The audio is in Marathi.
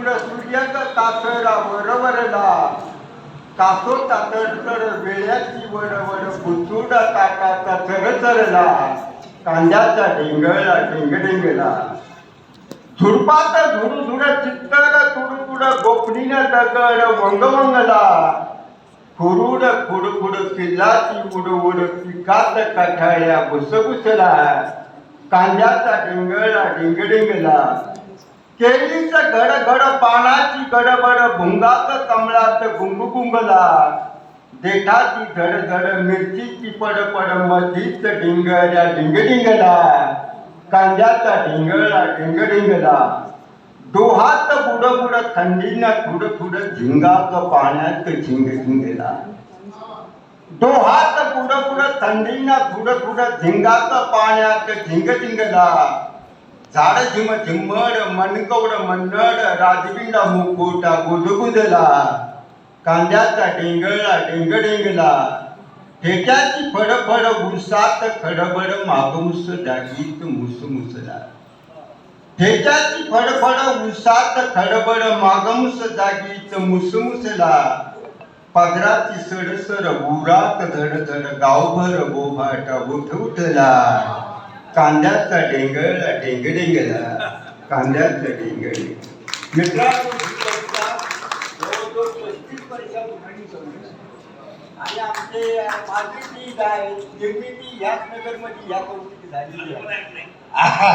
सुड सूर्याचा तासरा वरवरला कासो तातडतड वेळ्याची वडवड बुचुडा ताटाचा चरचरला कांद्याचा ढिंगळला ढिंगडिंगला झुडपात झुडझुड चित्तर तुडतुड गोपनीन दगड वंगवंगला खुरुड खुडखुड किल्लाची उडउड पिकात कठाळ्या भुसभुसला कांद्याचा ढेंगळला ढेंगढेंगला गड गड पानाची गडबड भुंगात कमळात गुंगुगुंगला. देठाची धड धड मिरचीची पड मधीच डिंग डिंगला कांद्याचा ढिंगळला ढिंगढिंगला डोहात बुडबुड थंडीनं थुड थुड झिंगाक पाण्यात झिंग झिंगला डोहात बुडबुड थंडीनं थुड थुड झिंगाक पाण्यात झिंग झिंगला झाड झिम झिम्मड मनकवड मन्नड राजबिंडा मुकुटा गुदगुदला कांद्याचा डेंगळला डेंगडेंगला. ठेक्याची फडफड उसात खडबड मागमुस जागीत मुसमुसला. ठेक्याची फडफड उसात खडबड मागमुस जागीत मुसमुसला. पदराची सडसर उरात धडधड गावभर बोभाटा उठ उठला कांद्याचा डेंगळला डेंगडेंगला कांद्याचा डेंगळे मित्रांनो पस्तीस. आणि आमचे माझी निर्मिती ह्याच नगरमध्ये या कवितेची झालेली आहा.